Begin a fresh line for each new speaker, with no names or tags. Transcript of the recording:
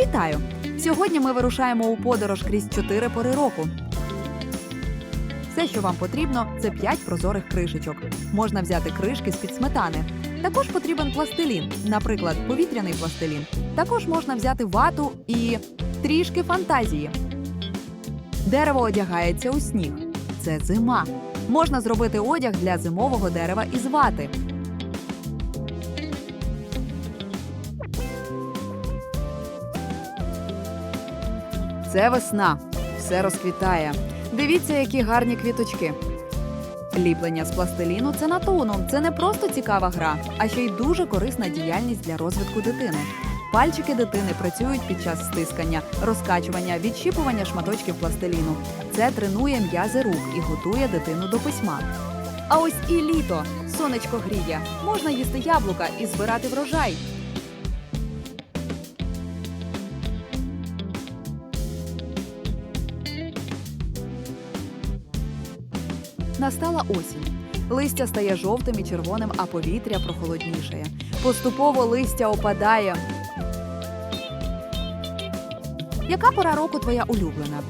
Вітаю! Сьогодні ми вирушаємо у подорож крізь чотири пори року. Все, що вам потрібно, це 5 прозорих кришечок. Можна взяти кришки з-під сметани. Також потрібен пластилін, наприклад, повітряний пластилін. Також можна взяти вату і трішки фантазії. Дерево одягається у сніг. Це зима. Можна зробити одяг для зимового дерева із вати. Це весна. Все розквітає. Дивіться, які гарні квіточки. Ліплення з пластиліну це натуну. Це не просто цікава гра, а ще й дуже корисна діяльність для розвитку дитини. Пальчики дитини працюють під час стискання, розкачування, відщіпування шматочків пластиліну. Це тренує м'язи рук і готує дитину до письма. А ось і літо. Сонечко гріє. Можна їсти яблука і збирати врожай. Настала осінь. Листя стає жовтим і червоним, а повітря прохолоднішає. Поступово листя опадає. Яка пора року твоя улюблена?